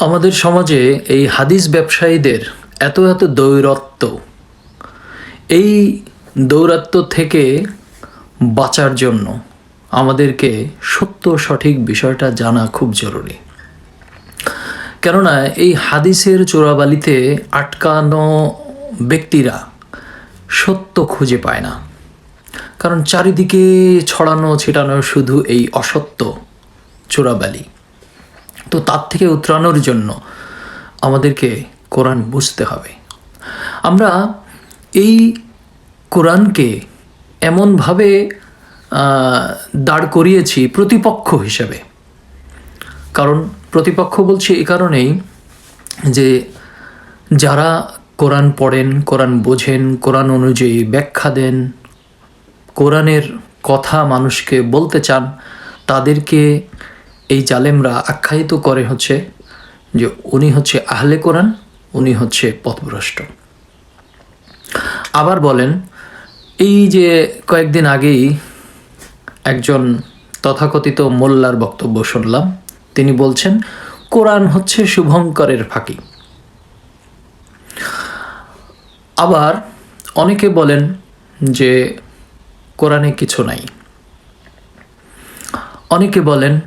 আমাদের সমাজে এই হাদিস ব্যবসায়ীদের এত এত দৌরত্ব। এই দৌরাত্ম থেকে বাঁচার জন্য আমাদেরকে সত্য সঠিক বিষয়টা জানা খুব জরুরি। কেননা এই হাদিসের চোরাবালিতে আটকানো ব্যক্তিরা সত্য খুঁজে পায় না। কারণ চারিদিকে ছড়ানো ছিটানো শুধু এই অসত্য চোরাবালি তো তার থেকে উতরানোর জন্য আমাদেরকে কোরআন বুঝতে হবে। আমরা এই কোরআনকে এমনভাবে দাঁড় করিয়েছি প্রতিপক্ষ হিসেবে। কারণ প্রতিপক্ষ বলছি এই কারণেই যে যারা কোরআন পড়েন, কোরআন বোঝেন, কোরআন অনুযায়ী ব্যাখ্যা দেন, কোরআনের কথা মানুষকে বলতে চান, তাদেরকে এই জালেমরা আখ্যায়িত করে হচ্ছে যে উনি হচ্ছে আহলে কোরআন, উনি হচ্ছে পথভ্রষ্ট। আবার বলেন, এই যে কয়েকদিন আগেই একজন তথাকথিত মোল্লার বক্তব্য শুনলাম। তিনি বলছেন, কোরআন হচ্ছে শুভঙ্করের ফাঁকি। আবার অনেকে বলেন যে কোরআনে কিছু নাই। অনেকে বলেন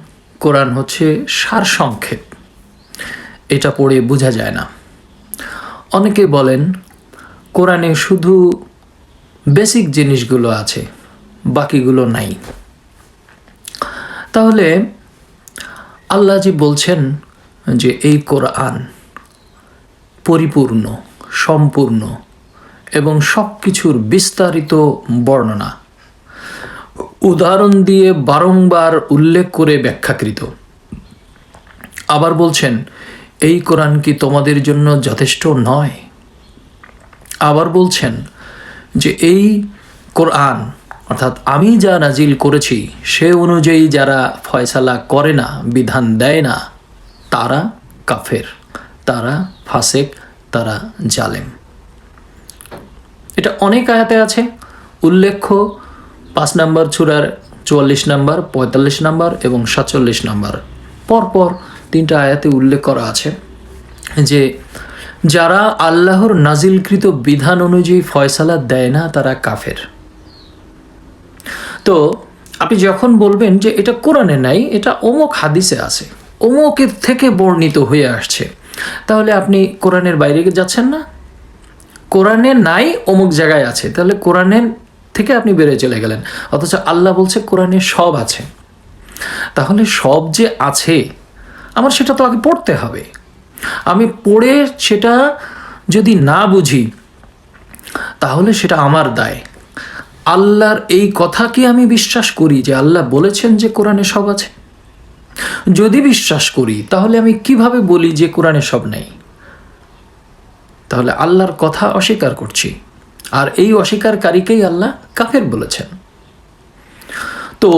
কোরআন হচ্ছে সারসংক্ষেপ। এটা পড়ে বোঝা যায় না। অনেকে বলেন, কোরআনে শুধু বেসিক জিনিসগুলো আছে, বাকিগুলো নাই। তাহলে আল্লাহ যে বলছেন যে এই কোরআন পরিপূর্ণ, সম্পূর্ণ এবং সব কিছুর বিস্তারিত বর্ণনা উদাহরণ দিয়ে বারংবার উল্লেখ করে ব্যাখ্যাকৃত। আবার বলছেন, এই কোরআন কি তোমাদের জন্য যথেষ্ট নয়? আবার বলছেন, যে এই কোরআন, অর্থাৎ আমি যা নাজিল করেছি, সে অনুযায়ী যারা ফয়সালা করে না, বিধান দেয় না, তারা কাফের, তারা ফাসেক, তারা জালেম। এটা অনেক আয়াতে আছে, উল্লেখ্য পাঁচ নাম্বার চূড়ার চুয়াল্লিশ নাম্বার, পঁয়তাল্লিশ নাম্বার এবং সাতচল্লিশ নাম্বার। পরপর তিনটা আয়াতে উল্লেখ করা আছে যে, যারা আল্লাহর নাজিলকৃত বিধান অনুযায়ী ফয়সালা দেয় না, তারা কাফের। তো আপনি যখন বলবেন যে এটা কোরআনে নাই, এটা অমুক হাদিসে আছে, অমুকের থেকে বর্ণিত হয়ে আসছে, তাহলে আপনি কোরআনের বাইরে যাচ্ছেন না? কোরআনে নাই, অমুক জায়গায় আছে, তাহলে কোরআনের থেকে আপনি বেড়ে চলে গেলেন। অথচ আল্লাহ বলছে, কোরআনে সব আছে। তাহলে সব যে আছে, আমার সেটা তো আগে পড়তে হবে। আমি পড়ে সেটা যদি না বুঝি, তাহলে সেটা আমার দায়। আল্লাহর এই কথা কি আমি বিশ্বাস করি যে আল্লাহ বলেছেন যে কোরআনে সব আছে। যদি বিশ্বাস করি, তাহলে আমি কীভাবে বলি যে কোরআনে সব নেই? তাহলে আল্লাহর কথা অস্বীকার করছি। আর এই অস্বীকারীকেই আল্লাহ কাফের বলেছেন। তো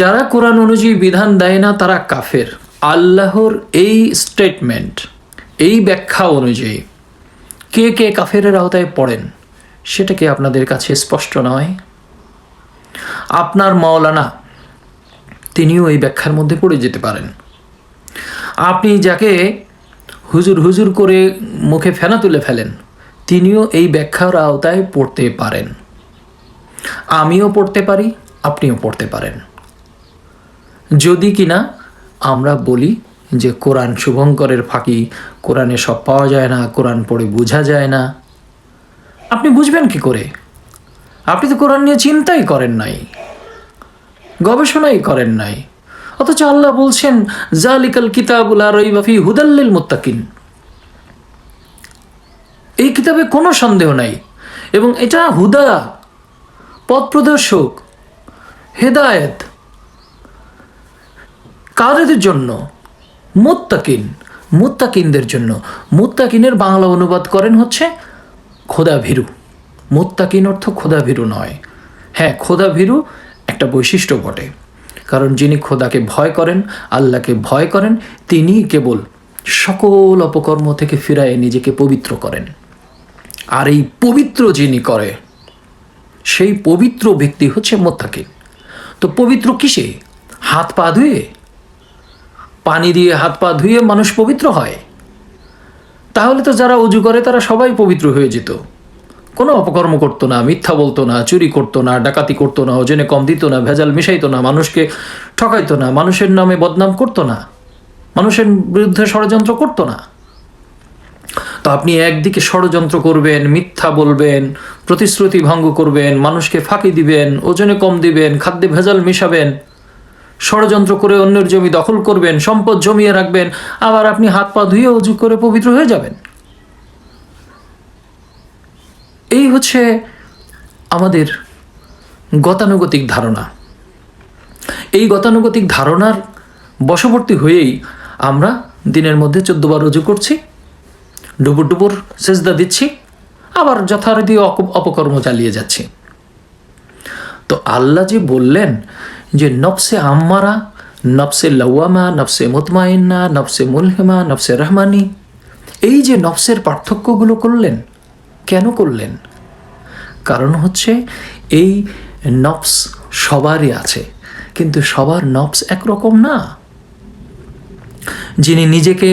যারা কোরআন অনুযায়ী বিধান দেয় না, তারা কাফের। আল্লাহর এই স্টেটমেন্ট এই ব্যাখ্যা অনুযায়ী কে কে কাফেরের আওতায় পড়েন, সেটা কি আপনাদের কাছে স্পষ্ট নয়? আপনার মাওলানা, তিনিও এই ব্যাখ্যার মধ্যে পড়ে যেতে পারেন। আপনি যাকে হুজুর হুজুর করে মুখে ফেনা তুলে ফেলেন তিনিও এই ব্যাখ্যার আওতায় পড়তে পারেন। আমিও পড়তে পারি, আপনিও পড়তে পারেন। যদি কিনা আমরা বলি যে কোরআন শুভঙ্করের ফাঁকি, কোরআনে সব পাওয়া যায় না, কোরআন পড়ে বোঝা যায় না, আপনি বুঝবেন কি করে? আপনি তো কোরআন নিয়ে চিন্তাই করেন নাই, গবেষণাই করেন নাই। অথচ আল্লাহ বলছেন, জালিকাল কিতাবুল আর হুদাল্লিল মুত্তাকিন। এই কিতাবে কোনো সন্দেহ নাই। এবং এটা হুদা পথ প্রদর্শক হেদায়েত, কাদের জন্য? মুত্তাকিন, মুত্তাকিনদের জন্য। মুত্তাকিনের বাংলা অনুবাদ করেন হচ্ছে খোদা ভীরু। মুত্তাকিন অর্থ খোদা ভীরু নয়। হ্যাঁ খোদা ভীরু একটা বৈশিষ্ট্য বটে। কারণ যিনি খোদাকে ভয় করেন, আল্লাহকে ভয় করেন, তিনিই কেবল সকল অপকর্ম থেকে ফিরায় নিজেকে পবিত্র করেন। আর এই পবিত্র যিনি করে, সেই পবিত্র ব্যক্তি হচ্ছে মোত্তাকিন। তো পবিত্র কিসে? হাত পা ধুয়ে? পানি দিয়ে হাত পা ধুয়ে মানুষ পবিত্র হয়? তাহলে তো যারা উজু করে, তারা সবাই পবিত্র হয়ে যেত। কোনো অপকর্ম করতো না, মিথ্যা বলতো না, চুরি করতো না, ডাকাতি করতো না, ওজনে কম দিত না, ভেজাল মিশাইতো না, মানুষকে ঠকাইতো না, মানুষের নামে বদনাম করতো না, মানুষের বিরুদ্ধে ষড়যন্ত্র করতো না। আপনি একদিকে ষড়যন্ত্র করবেন, মিথ্যা বলবেন, প্রতিশ্রুতি ভঙ্গ করবেন, মানুষকে ফাঁকি দিবেন, ওজনে কম দিবেন, খাদ্যে ভেজাল মিশাবেন, ষড়যন্ত্র করে অন্যের জমি দখল করবেন, সম্পদ জমিয়ে রাখবেন, আবার আপনি হাত পা ধুয়ে উজু করে পবিত্র হয়ে যাবেন। এই হচ্ছে আমাদের গতানুগতিক ধারণা। এই গতানুগতিক ধারণার বশবর্তী হয়েই আমরা দিনের মধ্যে চোদ্দবার রুজু করছি। ডুবুর ডুবুর সেজদা দিচ্ছি, আবার যথারীতি অপকর্ম চালিয়ে যাচ্ছি। তো আল্লাহ যে বললেন যে, নফসে আম্মারা, নফসে লওয়ামা, নফসে মুতমাইন্না, নফসে মুলহেমা, নফসে রহমানি, এই যে নফসের পার্থক্যগুলো করলেন, কেন করলেন? কারণ হচ্ছে এই নফস সবারই আছে, কিন্তু সবার নফস একরকম না। যিনি নিজেকে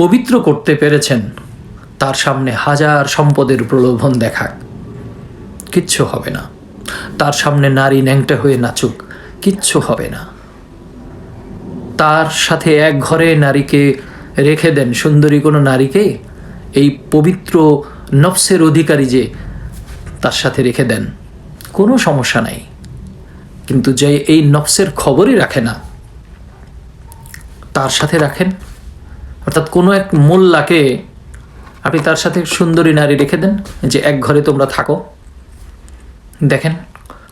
পবিত্র করতে পেরেছেন তার সামনে হাজার সম্পদের প্রলোভন দেখাক। কিচ্ছু হবে না। তার সামনে নারী ন্যাংটা হয়ে নাচুক। কিচ্ছু হবে না। তার সাথে এক ঘরে নারীকে রেখে দেন সুন্দরী কোনো নারীকে, এই পবিত্র নফসের অধিকারী যে তার সাথে রেখে দেন, কোনো সমস্যা নাই। কিন্তু যে এই নফসের খবরই রাখে না, তার সাথে রাখেন। অর্থাৎ কোনো এক মোল্লাকে আপনি তার সাথে সুন্দরী নারী রেখে দেন, যে এক ঘরে তোমরা থাকো। দেখেন,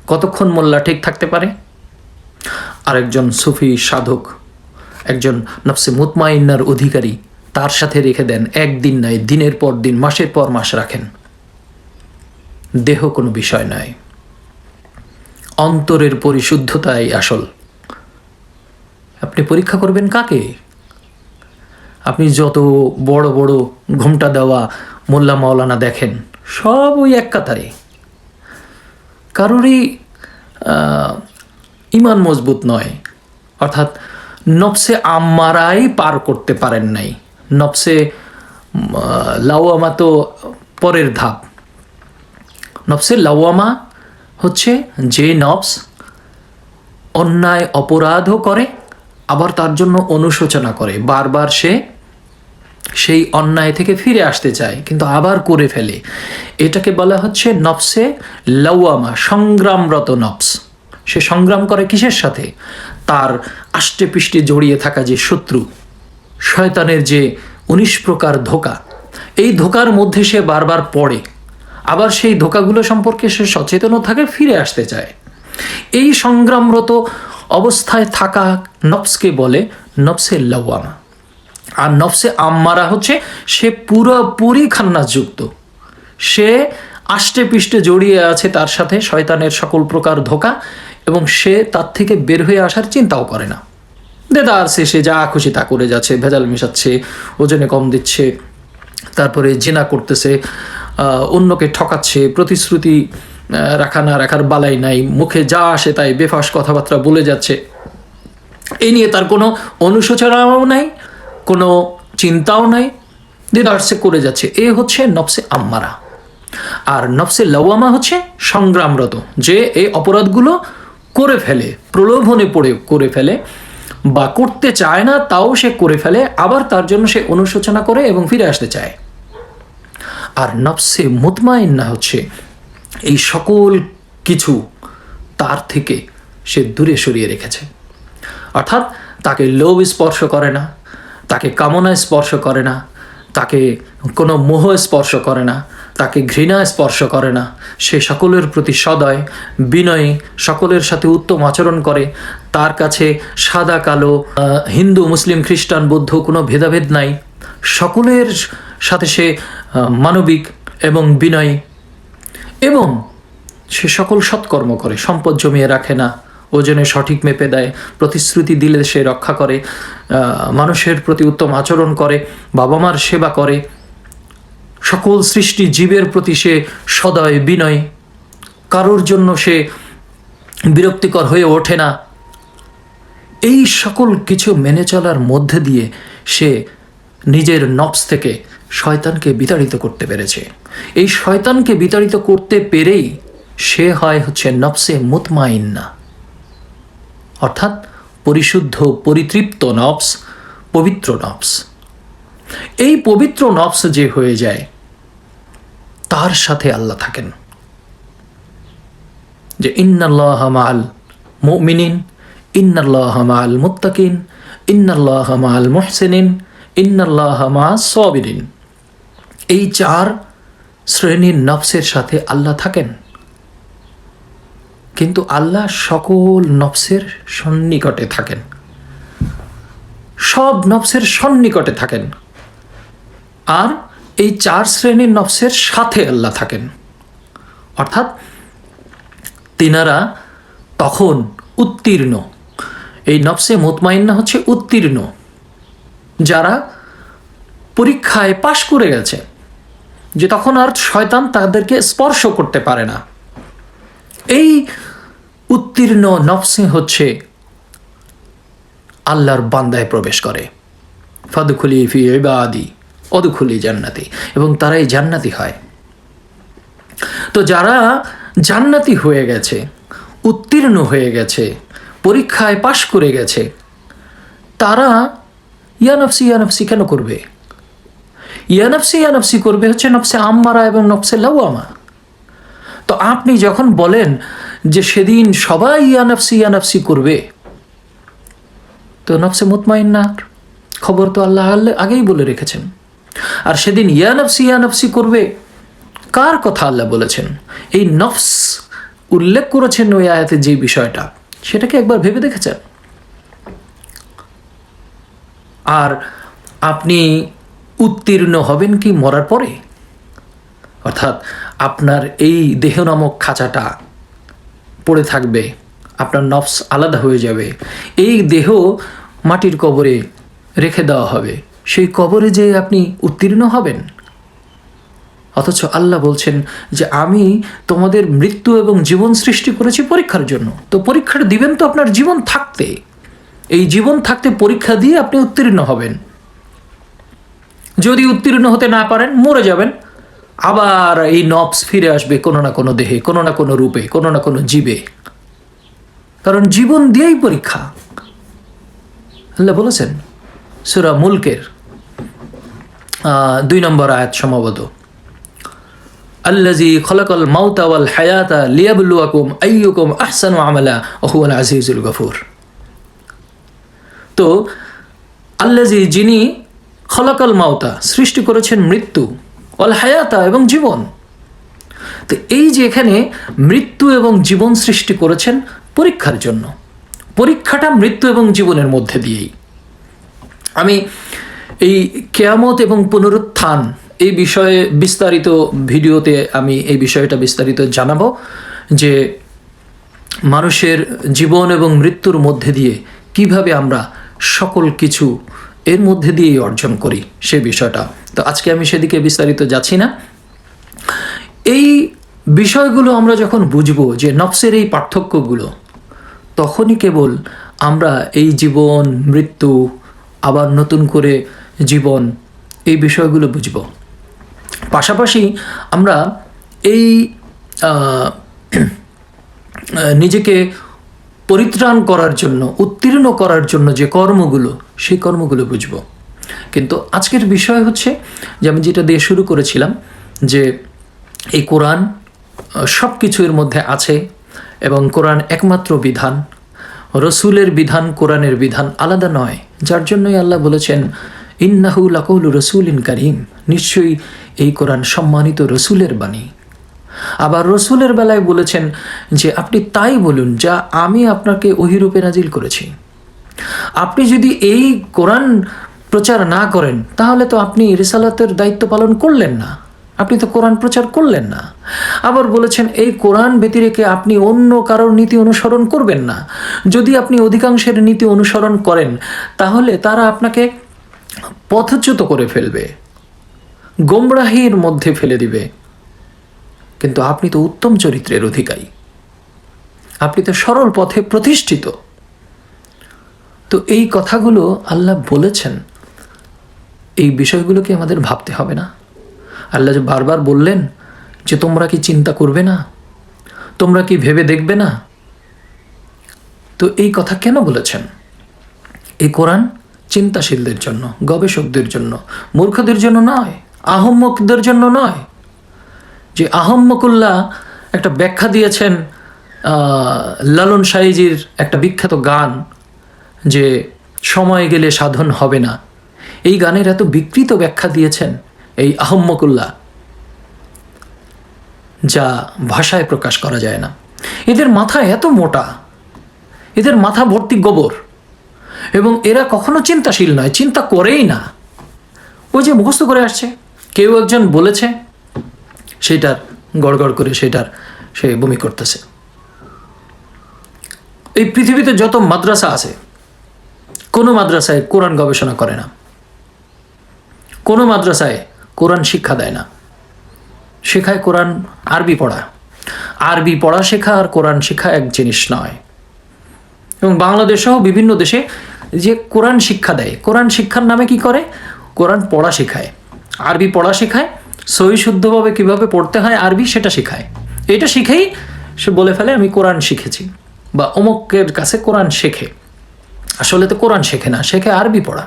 কতক্ষণ মোল্লা ঠিক থাকতে পারে? আরেকজন সুফি সাধক, একজন নফসে মুতমাইন্নার অধিকারী তার সাথে রেখে দেন, একদিন নয় দিনের পর দিন, মাসের পর মাস রাখেন। দেহ কোনো বিষয় নয় অন্তরের পরিশুদ্ধতাই আসল। আপনি পরীক্ষা করবেন কাকে? আপনি যত বড় বড় ঘুমটা দেওয়া মোল্লা মাওলানা দেখেন সব ওই এক কাতারে। কারোরই ইমান মজবুত নয়। অর্থাৎ নফসে আম্মারাই পার করতে পারেন নাই। আহ, লাওয়ামা তো পরের ধাপ। নফসে লাওয়ামা হচ্ছে যে নফস অন্যায় অপরাধও করে আবার তার জন্য অনুশোচনা করে। বারবার সে সেই অন্যায় থেকে ফিরে আসতে চায়, কিন্তু আবার করে ফেলে। এটাকে বলা হচ্ছে নফসে লাওয়ামা, সংগ্রামরত নফস। সে সংগ্রাম করে কিসের সাথে? তার আষ্টে পিষ্টে জড়িয়ে থাকা যে শত্রু, শয়তানের যে উনিশ প্রকার ধোকা, এই ধোকার মধ্যে সে বারবার পড়ে। আবার সেই ধোকাগুলো সম্পর্কে সে সচেতনও থাকে, ফিরে আসতে চায়। এই সংগ্রামরত অবস্থায় থাকা নফসকে বলে নফসে লাওয়ামা। আর নফসে আম্মারা হচ্ছে সে পুরোপুরি খান্নাসযুক্ত সে আষ্টে পিষ্টে জড়িয়ে আছে তার সাথে শয়তানের সকল প্রকার ধোকা এবং সে তার থেকে বের হয়ে আসার চিন্তাও করে না। দেদার সে সে যা খুশি তা করে যাচ্ছে, ভেজাল মেশাচ্ছে, ওজনে কম দিচ্ছে, তারপরে জেনা করতেছে অন্যকে ঠকাচ্ছে, প্রতিশ্রুতি রাখা না রাখার বালাই নাই, মুখে যা আসে তাই বেফাস কথাবার্তা বলে যাচ্ছে। এই নিয়ে তার কোনো অনুশোচনাও নাই কোনো চিন্তাও নাই দিদার্সে করে যাচ্ছে। এ হচ্ছে নফসে আম্মারা। আর নফসে লওয়ামা হচ্ছে সংগ্রামরত, যে এই অপরাধগুলো করে ফেলে, প্রলোভনে পড়ে, করে ফেলে, বা করতে চায় না, তাও সে করে ফেলে, আবার তার জন্য সে অনুশোচনা করে এবং ফিরে আসতে চায়। আর নফসে মুতমাইন্না হচ্ছে, এই সকল কিছু তার থেকে সে দূরে সরিয়ে রেখেছে। অর্থাৎ তাকে লোভ স্পর্শ করে না তাকে কামনা স্পর্শ করে না, তাকে কোনো মোহ স্পর্শ করে না, তাকে ঘৃণা স্পর্শ করে না। সে সকলের প্রতি সদয়, বিনয়ী, সকলের সাথে উত্তম আচরণ করে। তার কাছে সাদা, কালো হিন্দু, মুসলিম, খ্রিস্টান, বৌদ্ধ কোনো ভেদাভেদ নাই। সকলের সাথে সে মানবিক এবং বিনয়ী। এবং সে সকল সৎকর্ম করে, সম্পদ জমিয়ে রাখে না। ওজনে সঠিক মেপে দেয়, প্রতিশ্রুতি দিলে সে রক্ষা করে মানুষের প্রতি উত্তম আচরণ করে বাবা মার সেবা করে। সকল সৃষ্টি জীবের প্রতি সে সদয় বিনয়। কারোর জন্য সে বিরক্তিকর হয়ে ওঠে না। এই সকল কিছু মেনে চলার মধ্যে দিয়ে সে নিজের নফস থেকে শয়তানকে বিতাড়িত করতে পেরেছে। এই শয়তানকে বিতাড়িত করতে পেরেই সে হয় হচ্ছে নফসে মুতমাইন্না। অর্থাৎ পরিশুদ্ধ, পরিতৃপ্ত নফস পবিত্র নফস এই পবিত্র নফস যে হয়ে যায়, তার সাথে আল্লাহ থাকেন। যে ইন্নাল্লাহ মাল মুমিনিন, ইন্নাল্লাহ মাল মুত্তাকিন, ইন্নাল্লাহ মাল মুহসিনিন এই চার শ্রেণির নফসের সাথে আল্লাহ থাকেন। কিন্তু আল্লাহ সকল নফসের সন্নিকটে থাকেন। সব নফসের সন্নিকটে থাকেন। আর এই চার শ্রেণির নফসের সাথে আল্লাহ থাকেন। অর্থাৎ তিনারা তখন উত্তীর্ণ। এই নফসে মোতমাইন্না হচ্ছে উত্তীর্ণ। যারা পরীক্ষায় পাশ করে গেছে, যে তখন আর শয়তান তাদেরকে স্পর্শ করতে পারে না। এই উত্তীর্ণ নফসে হচ্ছে আল্লাহর বান্দায় প্রবেশ করে। ফাদুখুলি ফি ইবাদি, অদুখুলি জান্নাতি এবং তারাই জান্নাতি হয়। তো যারা জান্নাতি হয়ে গেছে, উত্তীর্ণ হয়ে গেছে, পরীক্ষায় পাশ করে গেছে, তারা ইয়ানফসি ইয়ানফসি কেন করবে? ইয়ানফসি ইয়ানফসি করবে হচ্ছে নফসে আম্মারা এবং নফসে লাউয়ামা তো আপনি যখন বলেন যে সেদিন সবাই ইয়ানফসি ইয়ানফসি করবে। তো নফসে মুতমাইন্নার খবর তো আল্লাহ আল্লাহ আগেই বলে রেখেছেন। আর সেদিন ইয়ানফসি ইয়ানফসি করবে। কার কথা আল্লাহ বলেছেন? এই নফস উল্লেখ করেছেন ওই আয়াতে যে বিষয়টা। সেটাকে একবার ভেবে দেখেছেন? আর আপনি উত্তীর্ণ হবেন কি মরার পরে? অর্থাৎ আপনার এই দেহ নামক খাঁচাটা পড়ে থাকবে, আপনার নফস আলাদা হয়ে যাবে। এই দেহ মাটির কবরে রেখে দেওয়া হবে। সেই কবরে যে আপনি উত্তীর্ণ হবেন। অথচ আল্লাহ বলছেন যে, আমি তোমাদের মৃত্যু এবং জীবন সৃষ্টি করেছি পরীক্ষার জন্য। তো পরীক্ষাটা দিবেন তো আপনার জীবন থাকতে। এই জীবন থাকতে পরীক্ষা দিয়ে আপনি উত্তীর্ণ হবেন। যদি উত্তীর্ণ হতে না পারেন, মরে যাবেন। আবার এই নবস ফিরে আসবে কোনো না কোনো দেহে, কোনো না কোনো রূপে, কোনো না কোনো জীবে। কারণ জীবন দিয়েই পরীক্ষা। আল্লাহ বলেছেন, সুরা মুলকের দুই নম্বর আয়াত সম্ভবত আল্লাজি খলাকল মাউতা ওয়াল হায়াতা লিয়াবলুয়াকুম আইয়ুকুম আহসানু আমালা ওহুয়াল আজিজুল গফুর। তো আল্লাজি যিনি খলাকাল মাউতা, সৃষ্টি করেছেন মৃত্যু ওয়াল হায়াতা এবং জীবন। তো এই যে এখানে মৃত্যু এবং জীবন সৃষ্টি করেছেন পরীক্ষার জন্য। পরীক্ষাটা মৃত্যু এবং জীবনের মধ্যে দিয়েই। আমি এই কেয়ামত এবং পুনরুত্থান এই বিষয়ে বিস্তারিত ভিডিওতে আমি এই বিষয়টা বিস্তারিত জানাব যে মানুষের জীবন এবং মৃত্যুর মধ্যে দিয়ে কীভাবে আমরা সকল কিছু এর মধ্যে দিয়েই অর্জন করি সে বিষয়টা। তো আজকে আমি সেদিকে বিস্তারিত যাচ্ছি না। এই বিষয়গুলো আমরা যখন বুঝব যে নফসের এই পার্থক্যগুলো, তখনই কেবল আমরা এই জীবন, মৃত্যু, আবার নতুন করে জীবন এই বিষয়গুলো বুঝব। পাশাপাশি আমরা এই নিজেকে পরিত্রাণ করার জন্য, উত্তীর্ণ করার জন্য যে কর্মগুলো সেই কর্মগুলো বুঝব। কিন্তু আজকের বিষয় হচ্ছে যে আমি যেটা দিয়ে শুরু করেছিলাম যে এই কোরআন সব কিছু এর মধ্যে আছে এবং কোরআন একমাত্র বিধান। রসুলের বিধান, কোরআনের বিধান আলাদা নয়। যার জন্যই আল্লাহ বলেছেন, ইন্নাহু লাকৌল রসুল ইন কারিম। নিশ্চয়ই এই কোরআন সম্মানিত রসুলের বাণী। আবার রসুলের বেলায় বলেছেন যে, আপনি তাই বলুন যা আমি আপনাকে ওহিরূপে নাজিল করেছি। আপনি যদি এই কোরআন প্রচার না করেন, তাহলে তো আপনি রিসালাতের দায়িত্ব পালন করলেন না। আপনি তো কোরআন প্রচার করলেন না। আবার বলেছেন, এই কোরআন ব্যতিরেকে আপনি অন্য কারোর নীতি অনুসরণ করবেন না। যদি আপনি অধিকাংশের নীতি অনুসরণ করেন, তাহলে তারা আপনাকে পথচ্যুত করে ফেলবে। গোমরাহির মধ্যে ফেলে দিবে। কিন্তু আপনি তো উত্তম চরিত্রের অধিকারী। আপনি তো সরল পথে প্রতিষ্ঠিত। তো এই কথাগুলো আল্লাহ বলেছেন। এই বিষয়গুলোকে আমাদের ভাবতে হবে না। আল্লাহ যে বারবার বললেন যে, তোমরা কি চিন্তা করবে না? তোমরা কি ভেবে দেখবে না? তো এই কথা কেন বলেছেন? এই কোরআন চিন্তাশীলদের জন্য, গবেষকদের জন্য, মূর্খদের জন্য নয়, আহম্মকদের জন্য নয়। যে আহম্মকুল্লাহ একটা ব্যাখ্যা দিয়েছেন লালন সাইজির একটা বিখ্যাত গান। যে সময় গেলে সাধন হবে না। এই গানের এত বিকৃত ব্যাখ্যা দিয়েছেন এই আহম্মকুল্লাহ, যা ভাষায় প্রকাশ করা যায় না। এদের মাথা এত মোটা, এদের মাথা ভর্তি গোবর, এবং এরা কখনো চিন্তাশীল নয়, চিন্তা করেই না। ওই যে মুখস্থ করে আসছে, কেউ একজন বলেছে, সেটার গড়গড় করে সেটার সে বমি করতেছে। এই পৃথিবীতে যত মাদ্রাসা আছে কোনো মাদ্রাসায় কোরআন গবেষণা করে না। কোনো মাদ্রাসায় কোরআন শিক্ষা দেয় না। শেখায় কোরআন আরবি পড়া। আরবি পড়া শেখা আর কোরআন শেখা এক জিনিস নয়। এবং বাংলাদেশ সহ বিভিন্ন দেশে যে কোরআন শিক্ষা দেয়, কোরআন শিক্ষার নামে কি করে? কোরআন পড়া শেখায়। আরবি পড়া শেখায়, সহি শুদ্ধভাবে কীভাবে পড়তে হয় আরবি সেটা শেখায়। এটা শিখেই সে বলে ফেলে, আমি কোরআন শিখেছি বা অমুকের কাছে কোরআন শেখে। আসলে তো কোরআন শেখে না, শেখে আরবি পড়া।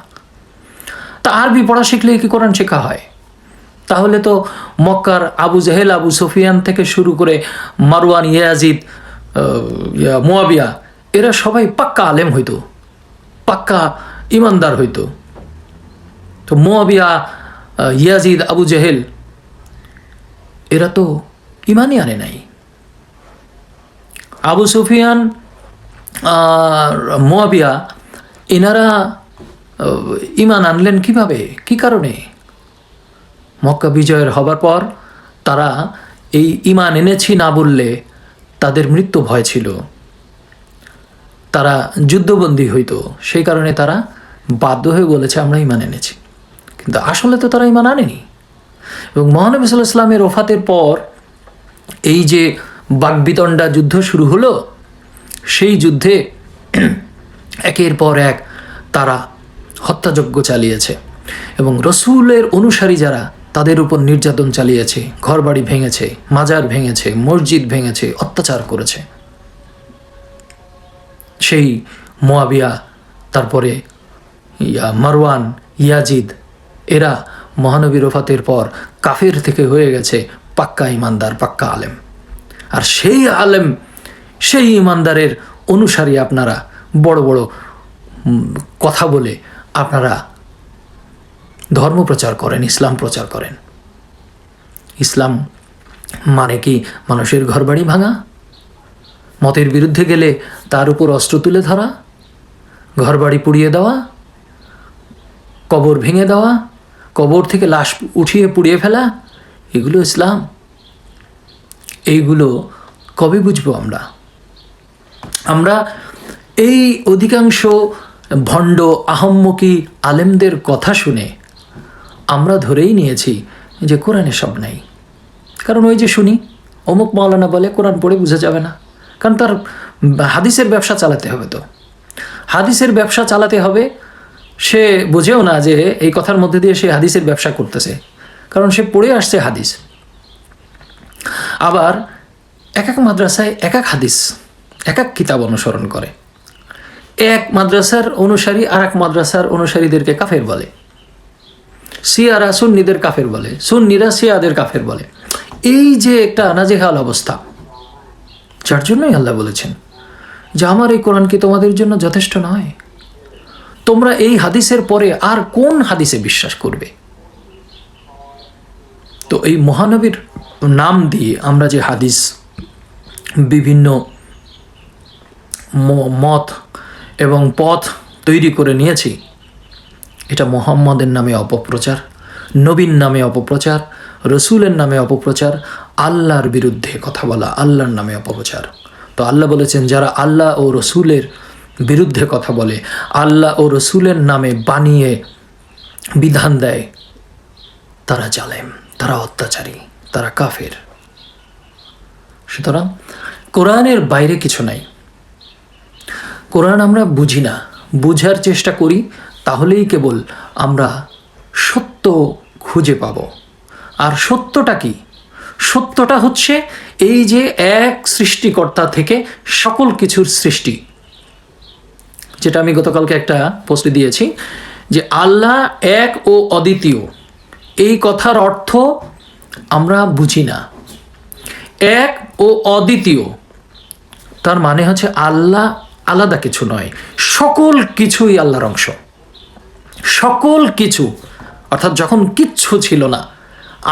তা আরবি পড়া শিখলে কি কোরআন শেখা হয়? তাহলে তো মক্কার আবু জাহেল, আবু সুফিয়ান থেকে শুরু করে মারওয়ান, ইয়াজিদ মোয়াবিয়া, এরা সবাই পাক্কা আলেম হইতো, পাক্কা ইমানদার হইতো। তো মোয়াবিয়া ইয়াজিদ, আবু জাহেল, এরা তো ইমানই আনে নাই। আবু সুফিয়ান মুয়াবিয়া এনারা ইমান আনলেন কীভাবে? কি কারণে? মক্কা বিজয়ের হবার পর তারা এই ইমান এনেছি না বললে তাদের মৃত্যু ভয় ছিল। তারা যুদ্ধবন্দী হইতো। সেই কারণে তারা বাধ্য হয়ে বলেছে, আমরা ইমান এনেছি। কিন্তু আসলে তো তারা ইমান আনেনি। এবং মহানবী সাল্লাহ ইসলামের ওফাতের পর এই যে বাগবিতণ্ডা যুদ্ধ শুরু হলো, সেই যুদ্ধে একের পর এক তারা হত্যাযজ্ঞ চালিয়েছে এবং রসুলের অনুসারী যারা তাদের উপর নির্যাতন চালিয়েছে, ঘরবাড়ি ভেঙেছে, মাজার ভেঙেছে, মসজিদ ভেঙেছে, অত্যাচার করেছে। সেই মোয়াবিয়া, তারপরে ইয়া মারওয়ান, ইয়াজিদ, এরা মহানবীর ওফাতের পর কাফের থেকে হয়ে গেছে পাক্কা ইমানদার, পাক্কা আলেম। আর সেই আলেম, সেই ইমানদারের অনুসারী আপনারা বড় বড় কথা বলে আপনারা ধর্ম প্রচার করেন, ইসলাম প্রচার করেন। ইসলাম মানে কি মানুষের ঘরবাড়ি ভাঙা? মতের বিরুদ্ধে গেলে তার উপর অস্ত্র তুলে ধরা? ঘরবাড়ি পুড়িয়ে দেওয়া? কবর ভেঙে দেওয়া? কবর থেকে লাশ উঠিয়ে পুড়িয়ে ফেলা? এগুলো ইসলাম। এইগুলো কবে বুঝব আমরা? আমরা এই অধিকাংশ ভণ্ড আহম্মকি আলেমদের কথা শুনে আমরা ধরেই নিয়েছি যে কোরআনে সব নাই। কারণ ওই যে শুনি, অমুক মাওলানা বলে কোরআন পড়ে বোঝা যাবে না। কারণ তার হাদিসের ব্যবসা চালাতে হবে তো। হাদিসের ব্যবসা চালাতে হবে, সে বোঝেও না যে এই কথার মধ্যে দিয়ে সে হাদিসের ব্যবসা করতেছে। কারণ সে পড়ে আসছে হাদিস। আবার এক এক মাদ্রাসায় এক এক হাদিস, এক এক কিতাব অনুসরণ করে। এক মাদ্রাসার অনুসারী আর এক মাদ্রাসার অনুসারীদেরকে কাফের বলে। সিয়ারা সুন্নিদের কাফের বলে, সুন্নিরা সিয়াদের কাফের বলে। এই যে একটা নাজেহাল অবস্থা, যার জন্যই আল্লাহ বলেছেন যে, আমার এই কোরআন কি তোমাদের জন্য যথেষ্ট নয়? তোমরা এই হাদিসের পরে আর কোন হাদিসে বিশ্বাস করবে? তো এই মহানবীর নাম দিয়ে আমরা যে হাদিস, বিভিন্ন মত এবং পথ তৈরি করে নিয়েছি। এটা মোহাম্মদের নামে অপপ্রচার নবীন নামে অপপ্রচার, রসুলের নামে অপপ্রচার, আল্লাহর বিরুদ্ধে কথা বলা, আল্লাহর নামে অপপ্রচার। তো আল্লাহ বলেছেন, যারা আল্লাহ ও রসুলের বিরুদ্ধে কথা বলে, আল্লাহ ও রসুলের নামে বানিয়ে বিধান দেয়, তারা জালেম, তারা অত্যাচারী, তারা কাফের। সুতরাং কোরআনের বাইরে কিছু নাই। কোরআন আমরা বুঝি না। বুঝার চেষ্টা করি, তাহলেই কেবল আমরা সত্য খুঁজে পাব। আর সত্যটা কি? সত্যটা হচ্ছে এই যে এক সৃষ্টিকর্তা থেকে সকল কিছুর সৃষ্টি। যেটা আমি গতকালকে একটা পোস্টে দিয়েছি যে আল্লাহ এক ও অদ্বিতীয়। এই কথার অর্থ আমরা বুঝি না। এক ও অদ্বিতীয়। তার মানে হচ্ছে আল্লাহ আলাদা কিছু নয়, সকল কিছুই আল্লাহর অংশ। সকল কিছু, অর্থাৎ যখন কিচ্ছু ছিল না,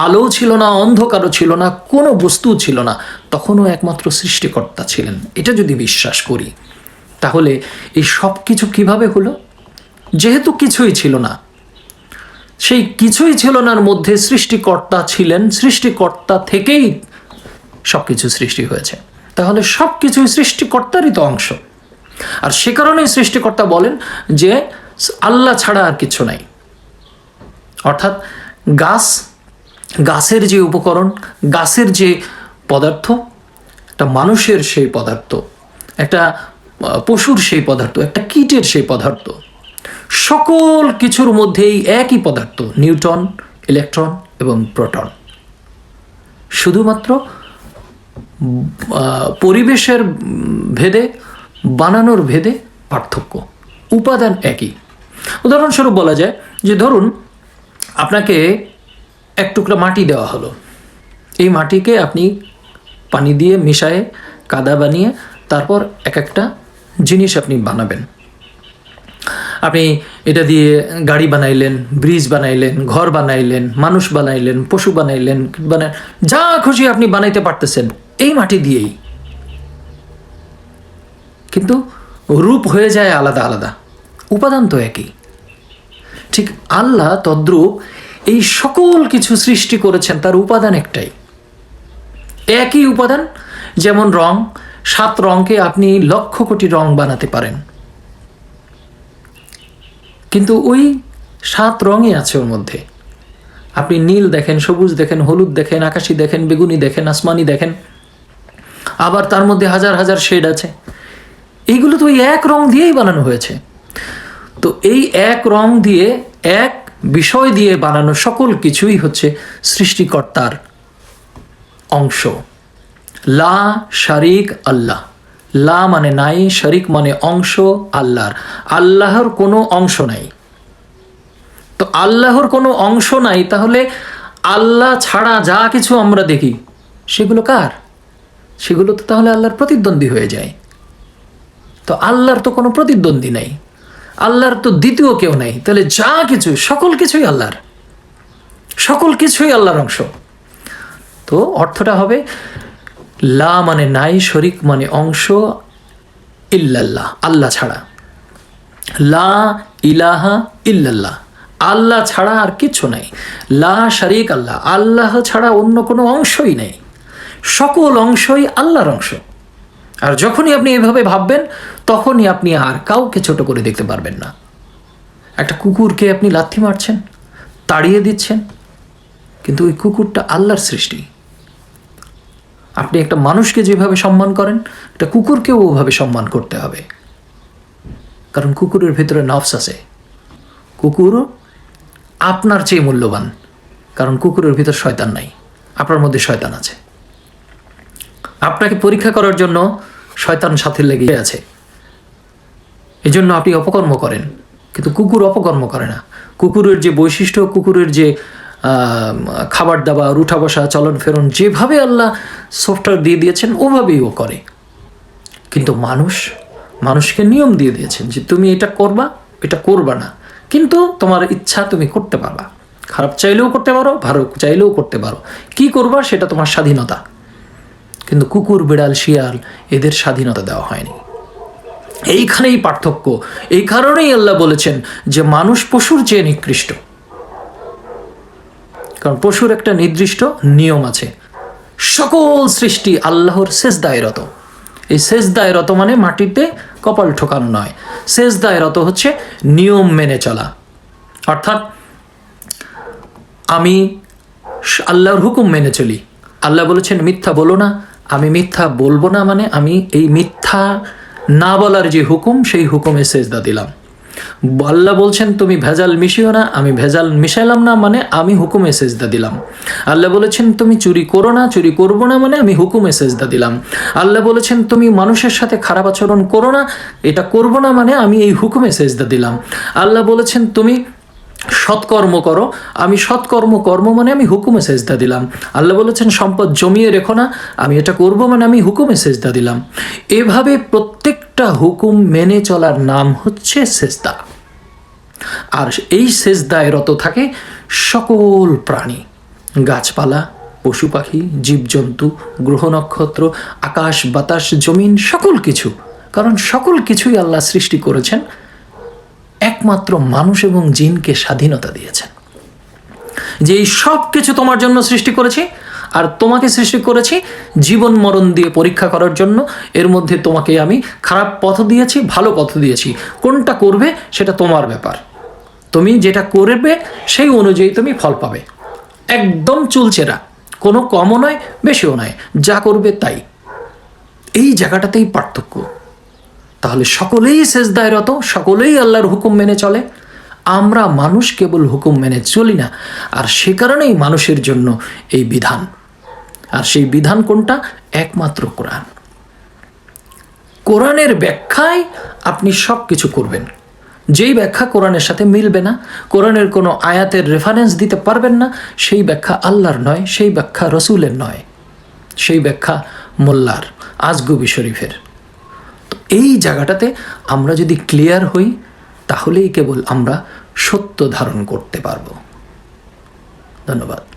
আলো ছিল না, অন্ধকারও ছিল না, কোনো বস্তু ছিল না, তখনও একমাত্র সৃষ্টিকর্তা ছিলেন। এটা যদি বিশ্বাস করি, তাহলে এই সব কিছু কীভাবে হলো? যেহেতু কিছুই ছিল না, সেই কিছুই ছিল নার মধ্যে সৃষ্টিকর্তা ছিলেন, সৃষ্টিকর্তা থেকেই সব কিছু সৃষ্টি হয়েছে। তাহলে সব কিছুই সৃষ্টিকর্তারই তো অংশ। আর সে কারণেই সৃষ্টিকর্তা বলেন যে আল্লাহ ছাড়া আর কিছু নাই। অর্থাৎ গাছ, গাছের যে উপকরণ, গাছের যে পদার্থ, একটা মানুষের সেই পদার্থ, একটা পশুর সেই পদার্থ, একটা কীটের সেই পদার্থ, সকল কিছুর মধ্যেই একই পদার্থ নিউটন ইলেকট্রন এবং প্রোটন। শুধুমাত্র পরিবেশের ভেদে বানানোর ভেদে পার্থক্য। উপাদান একই। উদাহরণস্বরূপ বলা যায় যে ধরুন, আপনাকে এক টুকরা মাটি দেওয়া হলো। এই মাটিকে আপনি পানি দিয়ে মিশায়ে কাদা বানিয়ে তারপর এক একটা জিনিস আপনি বানাবেন। আপনি এটা দিয়ে গাড়ি বানাইলেন, ব্রিজ বানাইলেন, ঘর বানাইলেন, মানুষ বানাইলেন, পশু বানাইলেন বানাই যা খুশি আপনি বানাইতে পারতেছেন। এই মাটি দিয়েই কিন্তু রূপ হয়ে যায় আলাদা আলাদা। উপাদান তো একই। ঠিক আল্লাহ তদ্রূপ এই সকল কিছু সৃষ্টি করেছেন, তার উপাদান একটাই। একই উপাদান, যেমন রং, সাত রঙকে আপনি লক্ষ কোটি রং বানাতে পারেন। কিন্তু ওই সাত রঙই আছে ওর মধ্যে। আপনি নীল দেখেন, সবুজ দেখেন, হলুদ দেখেন, আকাশি দেখেন, বেগুনি দেখেন, আসমানি দেখেন। আবার তার মধ্যে হাজার হাজার শেড আছে। এইগুলো তো ওই এক রং দিয়েই বানানো হয়েছে। তো এই এক রং দিয়ে, এক বিষয় দিয়ে বানানো সকল কিছুই হচ্ছে সৃষ্টিকর্তার অংশ। লা শারিক আল্লাহ। লা মানে নাই, শারিক মানে অংশ আল্লাহর। আল্লাহর কোনো অংশ নাই। তো আল্লাহর কোনো অংশ নাই, তাহলে আল্লাহ ছাড়া যা কিছু আমরা দেখি, সেগুলো কার? সেগুলো তো তাহলে আল্লাহর প্রতিদ্বন্দ্বী হয়ে যায়। তো আল্লাহর তো কোনো প্রতিদ্বন্দ্বী নাই। আল্লাহর তো দ্বিতীয় কেউ নাই। তাহলে যা কিছু সকল কিছুই আল্লাহর। সকল কিছুই আল্লাহর অংশ। তো অর্থটা হবে, লা মানে নাই, শরিক মানে অংশ ইল্লাল্লাহ, আল্লাহ ছাড়া। লা ইলাহা ইল্লাল্লাহ, আল্লাহ ছাড়া আর কিছু নাই। লা শারিক আল্লাহ আল্লাহ ছাড়া অন্য কোনো অংশই নেই। সকল অংশই আল্লাহর অংশ। আর যখনই আপনি এভাবে ভাববেন, তখনই আপনি আর কাউকে ছোট করে দেখতে পারবেন না। একটা কুকুরকে আপনি লাথি মারছেন, তাড়িয়ে দিচ্ছেন, কিন্তু ওই কুকুরটা আল্লাহর সৃষ্টি। আপনি একটা মানুষকে যেভাবে সম্মান করেন, একটা কুকুরকেও ওভাবে সম্মান করতে হবে। কারণ কুকুরের ভেতরে নফস আছে। কুকুর আপনার চেয়ে মূল্যবান, কারণ কুকুরের ভিতর শয়তান নাই, আপনার মধ্যে শয়তান আছে। আপনাকে পরীক্ষা করার জন্য শয়তান সাথে লেগে আছে। এই জন্য আপনি অপকর্ম করেন। কিন্তু কুকুর অপকর্ম করে না। কুকুরের যে বৈশিষ্ট্য, কুকুরের যে খাবার দাবার, উঠা বসা, চলন ফেরন, যেভাবে আল্লাহ সফটওয়্যার দিয়ে দিয়েছেন, ওভাবেই ও করে। কিন্তু মানুষ, মানুষকে নিয়ম দিয়ে দিয়েছেন যে তুমি এটা করবা এটা করবা না। কিন্তু তোমার ইচ্ছা তুমি করতে পারবা। খারাপ চাইলেও করতে পারো, ভালো চাইলেও করতে পারো। কি করবা সেটা তোমার স্বাধীনতা। কিন্তু কুকুর, বিড়াল, শিয়াল এদের স্বাধীনতা দেওয়া হয়নি। এইখানেই পার্থক্য। এই কারণেই আল্লাহ বলেছেন যে মানুষ পশুর চেয়ে নিকৃষ্ট। কারণ পশুর একটা নির্দিষ্ট নিয়ম আছে। সকল সৃষ্টি আল্লাহর শেষ দায়রত এই শেষ দায়রত মানে মাটিতে কপাল ঠোকানো নয়। শেষ দায়রত হচ্ছে নিয়ম মেনে চলা। অর্থাৎ আমি আল্লাহর হুকুম মেনে চলি। আল্লাহ বলেছেন, মিথ্যা বলো না। আমি মিথ্যা বলব না মানে আমি এই মিথ্যা না বলার যে হুকুম, সেই হুকুমে সেজদা দিলাম। আল্লাহ বলছেন, তুমি ভেজাল মিশিও না, আমি ভেজাল মিশাইলাম না মানে আমি হুকুমে সেজদা দিলাম। আল্লাহ বলেছেন, তুমি চুরি করো না, চুরি করব না মানে আমি হুকুমে সেজদা দিলাম। আল্লাহ বলেছেন, তুমি মানুষের সাথে খারাপ আচরণ করো না, এটা করব না মানে আমি এই হুকুমে সেজদা দিলাম। আল্লাহ বলেছেন, তুমি সৎকর্ম করো। আমি সৎকর্ম কর্ম মানে আমি হুকুমে সেজদা দিলাম। আল্লাহ বলেছেন, সম্পদ জমিয়ে রেখো না, আমি এটা করব মানে আমি হুকুমে সেজদা দিলাম। এভাবে প্রত্যেকটা হুকুম মেনে চলার নাম হচ্ছে সেজদা। আর এই সেজদায় রত থাকে সকল প্রাণী। গাছপালা, পশু পাখি, জীবজন্তু, গ্রহ নক্ষত্র, আকাশ, বাতাস, জমিন, সকল কিছু। কারণ সকল কিছুই আল্লাহ সৃষ্টি করেছেন। একমাত্র মানুষ এবং জিনকে স্বাধীনতা দিয়েছেন। যে এই সব কিছু তোমার জন্য সৃষ্টি করেছি আর তোমাকে সৃষ্টি করেছি জীবন মরণ দিয়ে পরীক্ষা করার জন্য। এর মধ্যে তোমাকে আমি খারাপ পথ দিয়েছি, ভালো পথ দিয়েছি। কোনটা করবে সেটা তোমার ব্যাপার। তুমি যেটা করবে সেই অনুযায়ী তুমি ফল পাবে। একদম চুলচেরা কোনো কমও নয়, বেশিও নয়, যা করবে তাই। এই জায়গাটাতেই পার্থক্য। তাহলে সকলেই সেজদায় রত সকলেই আল্লাহর হুকুম মেনে চলে। আমরা মানুষ কেবল হুকুম মেনে চলি না, আর সে কারণেই মানুষের জন্য এই বিধান। আর সেই বিধান কোনটা? একমাত্র কোরআন। কোরআনের ব্যাখ্যায় আপনি সব কিছু করবেন। যেই ব্যাখ্যা কোরআনের সাথে মিলবে না, কোরআনের কোনো আয়াতের রেফারেন্স দিতে পারবেন না, সেই ব্যাখ্যা আল্লাহর নয়, সেই ব্যাখ্যা রসুলের নয়, সেই ব্যাখ্যা মোল্লার, আজগুবি শরীফের। তো এই জায়গাটাতে আমরা যদি ক্লিয়ার হই, তাহলেই কেবল আমরা সত্য ধারণ করতে পারব। ধন্যবাদ।